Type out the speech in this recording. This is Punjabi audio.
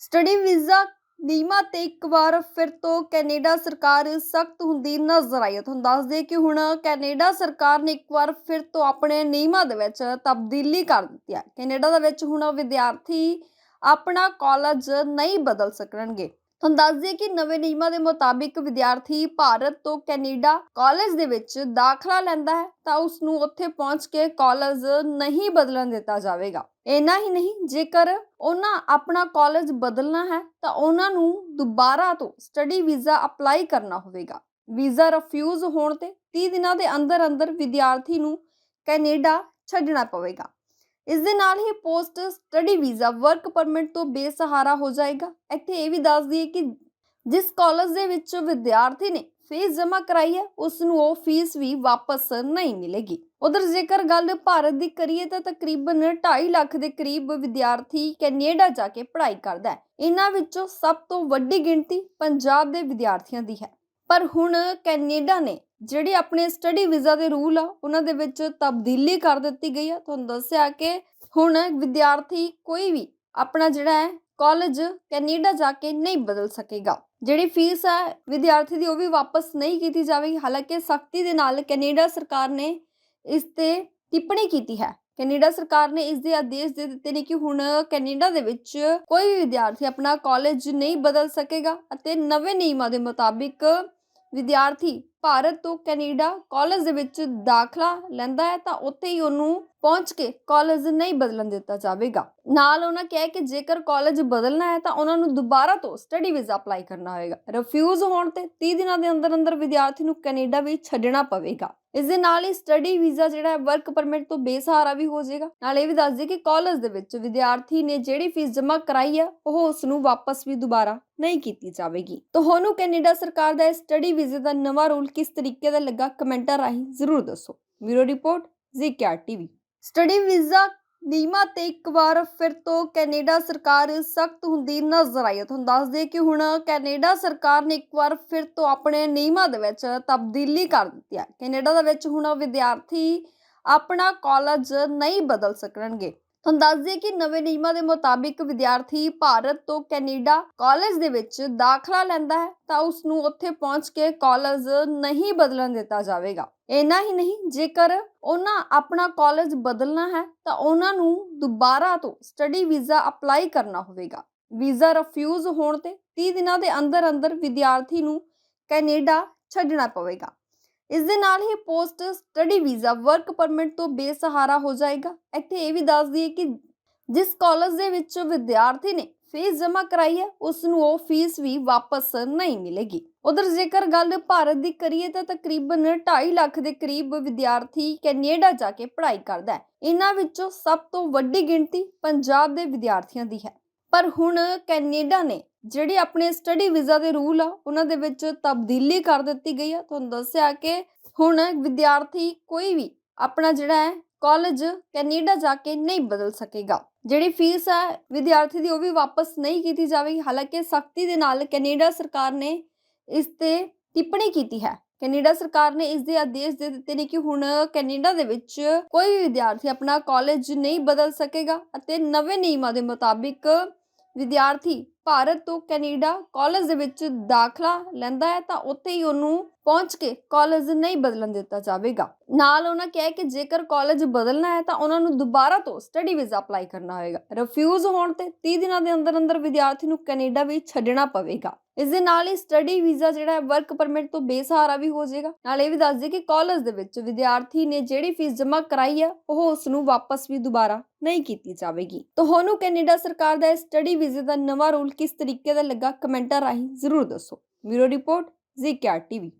ਸਟੱਡੀ ਵੀਜ਼ਾ ਨਿਯਮਾਂ ਤੇ ਇੱਕ ਵਾਰ ਫਿਰ ਤੋਂ ਕੈਨੇਡਾ ਸਰਕਾਰ ਸਖਤ ਹੁੰਦੀ ਨਜ਼ਰ ਆਈ। ਹੈ ਤੁਹਾਨੂੰ ਦੱਸ ਦਈਏ ਕਿ ਹੁਣ ਕੈਨੇਡਾ ਸਰਕਾਰ ਨੇ ਇੱਕ ਵਾਰ ਫਿਰ ਤੋਂ ਆਪਣੇ ਨਿਯਮਾਂ ਦੇ ਵਿੱਚ ਤਬਦੀਲੀ ਕਰ ਦਿੱਤੀ ਹੈ। ਕੈਨੇਡਾ ਦੇ ਵਿੱਚ ਹੁਣ ਵਿਦਿਆਰਥੀ ਆਪਣਾ ਕਾਲਜ ਨਹੀਂ ਬਦਲ ਸਕਣਗੇ। ਤੁਹਾਨੂੰ ਦੱਸ ਦਈਏ ਕਿ ਨਵੇਂ ਨਿਯਮਾਂ ਦੇ ਮੁਤਾਬਿਕ ਵਿਦਿਆਰਥੀ ਭਾਰਤ ਤੋਂ ਕੈਨੇਡਾ ਕਾਲਜ ਦੇ ਵਿੱਚ ਦਾਖਲਾ ਲੈਂਦਾ ਹੈ, ਤਾਂ ਉਸ ਨੂੰ ਉੱਥੇ ਪਹੁੰਚ ਕੇ ਕਾਲਜ ਨਹੀਂ ਬਦਲਣ ਦਿੱਤਾ ਜਾਵੇਗਾ। ਇੰਨਾ ਹੀ ਨਹੀਂ, ਜੇਕਰ ਉਹਨਾਂ ਆਪਣਾ ਕਾਲਜ ਬਦਲਣਾ ਹੈ, ਤਾਂ ਉਹਨਾਂ ਨੂੰ ਦੁਬਾਰਾ ਤੋਂ ਸਟੱਡੀ ਵੀਜ਼ਾ ਅਪਲਾਈ ਕਰਨਾ ਹੋਵੇਗਾ। ਵੀਜ਼ਾ ਰਿਫਿਊਜ਼ ਹੋਣ ਤੇ 30 ਦਿਨਾਂ ਦੇ ਅੰਦਰ ਅੰਦਰ ਵਿਦਿਆਰਥੀ ਨੂੰ ਕੈਨੇਡਾ ਛੱਡਣਾ ਪਵੇਗਾ। ਇਸ ਦੇ ਨਾਲ ਹੀ post study visa, work permit ਤੋਂ ਬੇਸਹਾਰਾ ਹੋ ਜਾਏਗਾ। ਇੱਥੇ ਇਹ ਵੀ ਦੱਸ ਦਈਏ ਕਿ ਜਿਸ ਕਾਲਜ ਦੇ ਵਿੱਚ ਵਿਦਿਆਰਥੀ ਨੇ ਫੀਸ ਜਮ੍ਹਾਂ ਕਰਾਈ ਹੈ ਉਸ ਨੂੰ ਉਹ ਫੀਸ ਵੀ ਵਾਪਸ ਨਹੀਂ ਮਿਲੇਗੀ। ਉਧਰ ਜੇਕਰ ਗੱਲ ਭਾਰਤ ਦੀ ਕਰੀਏ ਤਾਂ ਤਕਰੀਬਨ 2.5 ਲੱਖ ਦੇ ਕਰੀਬ ਵਿਦਿਆਰਥੀ ਕੈਨੇਡਾ ਜਾ ਕੇ ਪੜ੍ਹਾਈ ਕਰਦਾ ਹੈ। ਇਹਨਾਂ ਵਿੱਚੋਂ ਸਭ ਤੋਂ ਵੱਡੀ ਗਿਣਤੀ ਪੰਜਾਬ ਦੇ ਵਿਦਿਆਰਥੀਆਂ ਦੀ ਹੈ। ਪਰ ਹੁਣ ਕੈਨੇਡਾ ਨੇ ਜਿਹੜੇ ਆਪਣੇ ਸਟੱਡੀ ਵੀਜ਼ਾ ਦੇ ਰੂਲ ਆ, ਉਹਨਾਂ ਦੇ ਵਿੱਚ ਤਬਦੀਲੀ ਕਰ ਦਿੱਤੀ ਗਈ ਆ। ਤੁਹਾਨੂੰ ਦੱਸਿਆ ਕਿ ਹੁਣ ਵਿਦਿਆਰਥੀ ਕੋਈ ਵੀ ਆਪਣਾ ਜਿਹੜਾ ਹੈ ਕਾਲਜ ਕੈਨੇਡਾ ਜਾ ਕੇ ਨਹੀਂ ਬਦਲ ਸਕੇਗਾ। ਜਿਹੜੀ ਫੀਸ ਹੈ ਵਿਦਿਆਰਥੀ ਦੀ ਉਹ ਵੀ ਵਾਪਸ ਨਹੀਂ ਕੀਤੀ ਜਾਵੇਗੀ। ਹਾਲਾਂਕਿ ਸਖਤੀ ਦੇ ਨਾਲ ਕੈਨੇਡਾ ਸਰਕਾਰ ਨੇ ਇਸ ਤੇ ਟਿੱਪਣੀ ਕੀਤੀ ਹੈ। ਕੈਨੇਡਾ ਸਰਕਾਰ ਨੇ ਇਸ ਦੇ ਆਦੇਸ਼ ਦੇ ਦਿੱਤੇ ਨੇ ਕਿ ਹੁਣ ਕੈਨੇਡਾ ਦੇ ਵਿੱਚ ਕੋਈ ਵੀ ਵਿਦਿਆਰਥੀ ਆਪਣਾ ਕਾਲਜ ਨਹੀਂ ਬਦਲ ਸਕੇਗਾ ਅਤੇ ਨਵੇਂ ਨਿਯਮਾਂ ਦੇ ਮੁਤਾਬਿਕ ਵਿਦਿਆਰਥੀ ਭਾਰਤ ਤੋਂ ਕੈਨੇਡਾ ਕਾਲਜ ਦੇ ਵਿੱਚ ਦਾਖਲਾ ਲੈਂਦਾ ਹੈ ਤਾਂ ਉੱਥੇ ਹੀ ਉਹਨੂੰ ਪਹੁੰਚ ਕੇ ਕਾਲਜ ਨਹੀਂ ਬਦਲਣ ਦਿੱਤਾ ਜਾਵੇਗਾ। ਨਾਲ ਉਹਨਾਂ ਕਿਹਾ ਕਿ ਜੇਕਰ ਕਾਲਜ ਬਦਲਣਾ ਹੈ ਤਾਂ ਉਹਨਾਂ ਨੂੰ ਦੁਬਾਰਾ ਤੋਂ ਸਟੱਡੀ ਵੀਜ਼ਾ ਅਪਲਾਈ ਕਰਨਾ ਹੋਵੇਗਾ ਰਿਫਿਊਜ਼ ਹੋਣ ਤੇ 30 ਦਿਨਾਂ ਦੇ ਅੰਦਰ ਅੰਦਰ ਵਿਦਿਆਰਥੀ ਨੂੰ ਕੈਨੇਡਾ ਵੀ ਛੱਡਣਾ ਪਵੇਗਾ। ਇਸ ਦੇ ਨਾਲ ਹੀ ਸਟੱਡੀ ਵੀਜ਼ਾ ਜਿਹੜਾ ਹੈ ਵਰਕ ਪਰਮਿਟ ਤੋਂ ਬੇਸਹਾਰਾ ਵੀ ਹੋ ਜਾਏਗਾ। ਨਾਲ ਇਹ ਵੀ ਦੱਸ ਦਈਏ ਕਿ ਕਾਲਜ ਦੇ ਵਿੱਚ ਵਿਦਿਆਰਥੀ ਨੇ ਜਿਹੜੀ ਫੀਸ ਜਮ੍ਹਾਂ ਕਰਾਈ ਹੈ, ਉਹ ਉਸ ਨੂੰ ਵਾਪਸ ਵੀ ਦੁਬਾਰਾ ਨਹੀਂ ਕੀਤੀ ਜਾਵੇਗੀ। ਤੁਹਾਨੂੰ ਕੈਨੇਡਾ ਸਰਕਾਰ ਦਾ ਸਟੱਡੀ ਵੀਜ਼ੇ ਦਾ ਨਵਾਂ ਰੂਲ ਕਿਸ ਤਰੀਕੇ ਦਾ ਲੱਗਾ ਕਮੈਂਟਾਂ ਰਾਹੀਂ ਜ਼ਰੂਰ ਦੱਸੋ। Bureau report, ZKR TV. Study visa ਨਿਯਮਾਂ ਤੇ ਇੱਕ ਵਾਰ ਫਿਰ ਤੋਂ ਕੈਨੇਡਾ ਸਰਕਾਰ ਸਖਤ ਹੁੰਦੀ ਨਜ਼ਰ ਆਈ। ਹੈ ਤੁਹਾਨੂੰ ਦੱਸ ਦਈਏ ਕਿ ਹੁਣ ਕੈਨੇਡਾ ਸਰਕਾਰ ਨੇ ਇੱਕ ਵਾਰ ਫਿਰ ਤੋਂ ਆਪਣੇ ਨਿਯਮਾਂ ਦੇ ਵਿੱਚ ਤਬਦੀਲੀ ਕਰ ਦਿੱਤੀ ਹੈ। ਕੈਨੇਡਾ ਦੇ ਵਿੱਚ ਹੁਣ ਵਿਦਿਆਰਥੀ ਆਪਣਾ ਕਾਲਜ ਨਹੀਂ ਬਦਲ ਸਕਣਗੇ। ਤੁਹਾਨੂੰ ਦੱਸ ਦਈਏ ਕਿ ਨਵੇਂ ਨਿਯਮਾਂ ਦੇ ਮੁਤਾਬਿਕ ਵਿਦਿਆਰਥੀ ਭਾਰਤ ਤੋਂ ਕੈਨੇਡਾ ਕਾਲਜ ਦੇ ਵਿੱਚ ਦਾਖਲਾ ਲੈਂਦਾ ਹੈ, ਤਾਂ ਉਸ ਨੂੰ ਉੱਥੇ ਪਹੁੰਚ ਕੇ ਕਾਲਜ ਨਹੀਂ ਬਦਲਣ ਦਿੱਤਾ ਜਾਵੇਗਾ। ਇੰਨਾ ਹੀ ਨਹੀਂ, ਜੇਕਰ ਉਹਨਾਂ ਆਪਣਾ ਕਾਲਜ ਬਦਲਣਾ ਹੈ, ਤਾਂ ਉਹਨਾਂ ਨੂੰ ਦੁਬਾਰਾ ਤੋਂ ਸਟੱਡੀ ਵੀਜ਼ਾ ਅਪਲਾਈ ਕਰਨਾ ਹੋਵੇਗਾ। ਵੀਜ਼ਾ ਰਿਫਿਊਜ਼ ਹੋਣ ਤੇ 30 ਦਿਨਾਂ ਦੇ ਅੰਦਰ ਅੰਦਰ ਵਿਦਿਆਰਥੀ ਨੂੰ ਕੈਨੇਡਾ ਛੱਡਣਾ ਪਵੇਗਾ। ਇਸ ਦੇ ਨਾਲ ਹੀ post study visa, work permit ਤੋਂ ਬੇਸਹਾਰਾ ਹੋ ਜਾਏਗਾ। ਇੱਥੇ ਇਹ ਵੀ ਦੱਸ ਦਈਏ ਕਿ ਜਿਸ ਕਾਲਜ ਦੇ ਵਿੱਚ ਵਿਦਿਆਰਥੀ ਨੇ ਫੀਸ ਜਮ੍ਹਾਂ ਕਰਾਈ ਹੈ ਉਸ ਨੂੰ ਉਹ ਫੀਸ ਵੀ ਵਾਪਸ ਨਹੀਂ ਮਿਲੇਗੀ। ਉਧਰ ਜੇਕਰ ਗੱਲ ਭਾਰਤ ਦੀ ਕਰੀਏ ਤਾਂ ਤਕਰੀਬਨ 2.5 ਲੱਖ ਦੇ ਕਰੀਬ ਵਿਦਿਆਰਥੀ ਕੈਨੇਡਾ ਜਾ ਕੇ ਪੜ੍ਹਾਈ ਕਰਦਾ ਹੈ। ਇਹਨਾਂ ਵਿੱਚੋਂ ਸਭ ਤੋਂ ਵੱਡੀ ਗਿਣਤੀ ਪੰਜਾਬ ਦੇ ਵਿਦਿਆਰਥੀਆਂ ਦੀ ਹੈ। ਪਰ ਹੁਣ ਕੈਨੇਡਾ ਨੇ ਜਿਹੜੀ ਆਪਣੇ ਸਟੱਡੀ ਵੀਜ਼ਾ ਦੇ ਰੂਲ ਆ, ਉਹਨਾਂ ਦੇ ਵਿੱਚ ਤਬਦੀਲੀ ਕਰ ਦਿੱਤੀ ਗਈ ਆ। ਤੁਹਾਨੂੰ ਦੱਸਿਆ ਕਿ ਹੁਣ ਵਿਦਿਆਰਥੀ ਕੋਈ ਵੀ ਆਪਣਾ ਜਿਹੜਾ ਹੈ ਕਾਲਜ ਕੈਨੇਡਾ ਜਾ ਕੇ ਨਹੀਂ ਬਦਲ ਸਕੇਗਾ। ਜਿਹੜੀ ਫੀਸ ਹੈ ਵਿਦਿਆਰਥੀ ਦੀ ਉਹ ਵੀ ਵਾਪਸ ਨਹੀਂ ਕੀਤੀ ਜਾਵੇਗੀ। ਹਾਲਾਂਕਿ ਸਖਤੀ ਦੇ ਨਾਲ ਕੈਨੇਡਾ ਸਰਕਾਰ ਨੇ ਇਸ ਤੇ ਟਿੱਪਣੀ ਕੀਤੀ ਹੈ। ਕੈਨੇਡਾ ਸਰਕਾਰ ਨੇ ਇਸ ਦੇ ਆਦੇਸ਼ ਦੇ ਦਿੱਤੇ ਨੇ ਕਿ ਹੁਣ ਕੈਨੇਡਾ ਦੇ ਵਿੱਚ ਕੋਈ ਵੀ ਵਿਦਿਆਰਥੀ ਆਪਣਾ ਕਾਲਜ ਨਹੀਂ ਬਦਲ ਸਕੇਗਾ ਅਤੇ ਨਵੇਂ ਨਿਯਮਾਂ ਦੇ ਮੁਤਾਬਿਕ ਵਿਦਿਆਰਥੀ ਭਾਰਤ ਤੋਂ ਕੈਨੇਡਾ ਕਾਲਜ ਦੇ ਵਿੱਚ ਦਾਖਲਾ ਲੈਂਦਾ ਹੈ ਤਾਂ ਉੱਥੇ ਹੀ ਉਹਨੂੰ ਪਹੁੰਚ ਕੇ ਕਾਲਜ ਨਹੀਂ ਬਦਲਣ ਦਿੱਤਾ ਜਾਵੇਗਾ। ਨਾਲ ਉਹਨਾਂ ਕਿਹਾ ਕਿ ਜੇਕਰ ਕਾਲਜ ਬਦਲਣਾ ਹੈ ਤਾਂ ਉਹਨਾਂ ਨੂੰ ਦੁਬਾਰਾ ਤੋਂ ਸਟੱਡੀ ਵੀਜ਼ਾ ਅਪਲਾਈ ਕਰਨਾ ਹੋਵੇਗਾ ਰਿਫਿਊਜ਼ ਹੋਣ ਤੇ 30 ਦਿਨਾਂ ਦੇ ਅੰਦਰ ਅੰਦਰ ਵਿਦਿਆਰਥੀ ਨੂੰ ਕੈਨੇਡਾ ਵੀ ਛੱਡਣਾ ਪਵੇਗਾ। ਇਸ ਦੇ ਨਾਲ ਹੀ ਸਟੱਡੀ ਵੀਜ਼ਾ ਜਿਹੜਾ ਹੈ ਵਰਕ ਪਰਮਿਟ ਤੋਂ ਬੇਸਹਾਰਾ ਵੀ ਹੋ ਜਾਏਗਾ। ਨਾਲ ਇਹ ਵੀ ਦੱਸ ਦਈਏ ਕਿ ਕਾਲਜ ਦੇ ਵਿੱਚ ਵਿਦਿਆਰਥੀ ਨੇ ਜਿਹੜੀ ਫੀਸ ਜਮ੍ਹਾਂ ਕਰਾਈ ਹੈ, ਉਹ ਉਸ ਨੂੰ ਵਾਪਸ ਵੀ ਦੁਬਾਰਾ ਨਹੀਂ ਕੀਤੀ ਜਾਵੇਗੀ। ਤੁਹਾਨੂੰ ਕੈਨੇਡਾ ਸਰਕਾਰ ਦਾ ਸਟੱਡੀ ਵੀਜ਼ੇ ਦਾ ਨਵਾਂ ਰੂਲ ਕਿਸ ਤਰੀਕੇ ਦਾ ਲੱਗਾ ਕਮੈਂਟਾਂ ਰਾਹੀਂ ਜ਼ਰੂਰ ਦੱਸੋ। Bureau report ZKR TV.